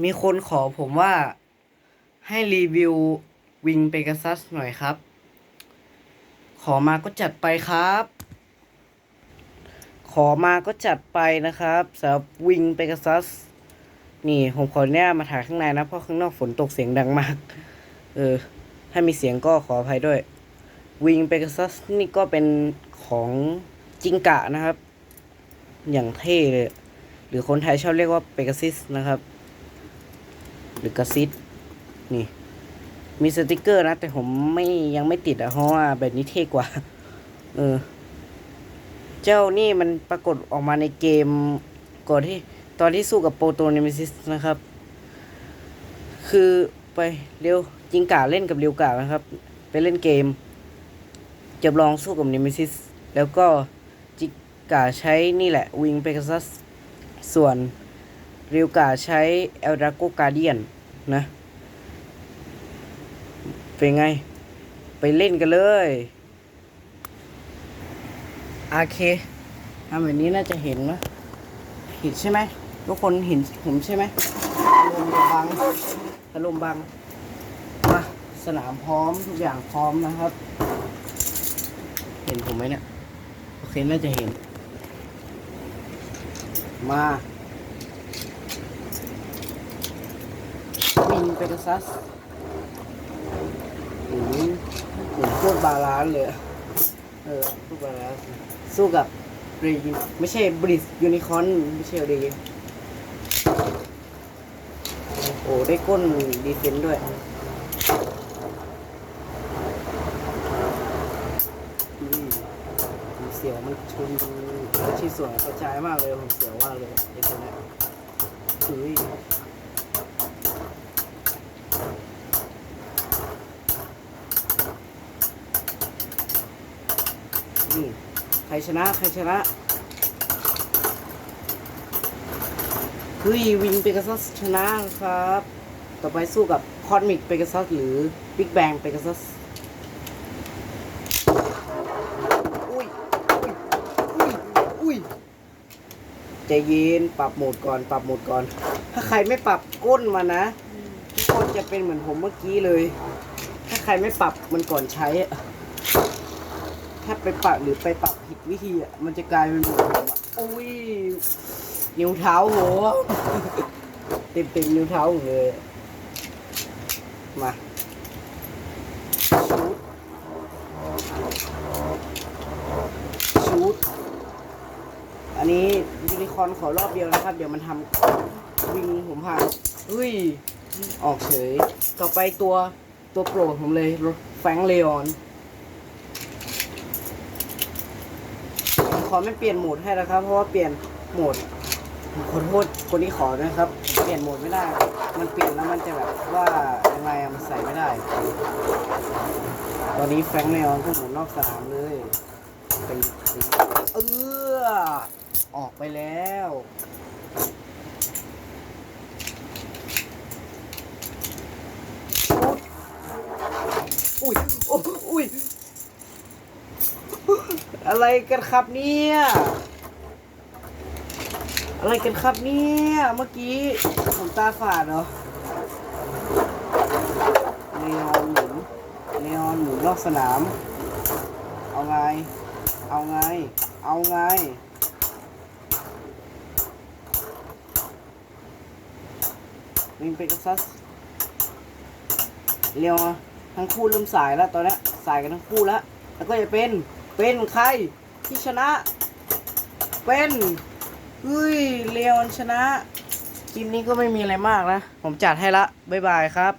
มีคนขอผมว่าให้รีวิววิงเปก a ซัสหน่อยครับ ขอมาก็จัดไปครับ ขอมาก็จัดไปนะครับสำหรับวิงเปก a ซัสนี่ผมขอเนี่ยมาถ่ายข้างในนะ เพราะข้างนอกฝนตกเสียงดังมาก เออ ถ้ามีเสียงก็ขออภัยด้วยวิงเปก a ซัสนี่ก็เป็นของจิงกะนะครับ อย่างเท่เลย หรือคนไทยชอบเรียกว่าเปก a ซิสนะครับ หรือกระซิดนี่ มีสติกเกอร์นะ แต่ผมไม่ยังไม่ติดอะเพราะว่าแบบนี้เท่กว่า เออ เจ้านี่มันปรากฏออกมาในเกมก่อนที่ ตอนที่สู้กับโปรโตเนมิซิสนะครับ คือไปเร็วจิงกาเล่นกับเรียวกานะครับ ไปเล่นเกมจะลองสู้กับเนมิซิสแล้วก็จิกาใช้นี่แหละ วิงเปกัสส่วน เรียวกาใช้เอลดราโกกาเดียนนะ เป็นไง ไปเล่นกันเลยโอเคทำแบบนี้น่าจะเห็นนะเห็นใช่ไหมทุกคนเห็นผมใช่ไหมอารมบังอารมบังมาสนามพร้อมทุกอย่างพร้อมนะครับ เห็นผมไหมเนี่ยโอเคน่าจะเห็น มาวิน เปก a ซัสอืมเหมือนพวกบาลานเลยเออพวกบาลานสู้กับรีไม่ใช่บริสยูนิคอนไม่ใช่รีโอ้ได้ก้นดีเฟนด้วยอืมเสียวมันชุนที่สวยกระจายมากเลยผมเสียวมากเลยไอ้ตัวนี้ยอุ้ย นี่ใครชนะใครชนะเฮ้ยวิงเปก a ซัสชนะครับ ต่อไปสู้กับคอ s มิกเปก a ซัสหรือบิ๊กแบงเปก a ซัสอุ้ยอุ้ยอุ้ยใจเย็นปรับโหมดก่อนปรับโหมดก่อน ถ้าใครไม่ปรับก้นมานะทุกคนจะเป็นเหมือนผมเมื่อกี้เลย ถ้าใครไม่ปรับมันก่อนใช้อะ ถ้าไปปรับหรือไปปรับผิดวิธีอะมันจะกลายเป็นแบบผมอะโอ้ยนิ้วเท้าโหเต็มเต็มๆนิ้วเท้าผมเลยมาชูดชูดอันนี้ยูนิคอร์นขอรอบเดียวนะครับ เดี๋ยวมันทำวิ่งผมพังเฮ้ยออกเฉย ต่อไปตัวตัวโปรดผมเลยแฟรงค์เลออน ขอไม่เปลี่ยนโหมดให้นะครับ เพราะว่าเปลี่ยนโหมดผมขอโทษคนที่ขอนะครับ เปลี่ยนโหมดไม่ได้ มันเปลี่ยนแล้วมันจะแบบว่ายังไงอะมันใส่ไม่ได้ ตอนนี้แฟงค์เลออนก็หมุนนอกสนามเลยไปไปเออออกไปแล้วอุ้ยอุ้ย อะไรกันครับเนี่ย อะไรกันครับเนี่ยเมื่อกี้ผมตาฝาดเหรอเลออนหมุนเลออนหมุนรอบสนาม เอาไง เอาไง เอาไงวิงเปกับซัสเร็วทั้งคู่เริ่มสายแล้วตอนนี้สายกันทั้งคู่แล้วแล้วก็จะเป็น เป็นใครที่ชนะ เป็นเฮ้ยเลียนชนะคลิปนี้ก็ไม่มีอะไรมากนะ ผมจัดให้ละ บ๊ายบายครับ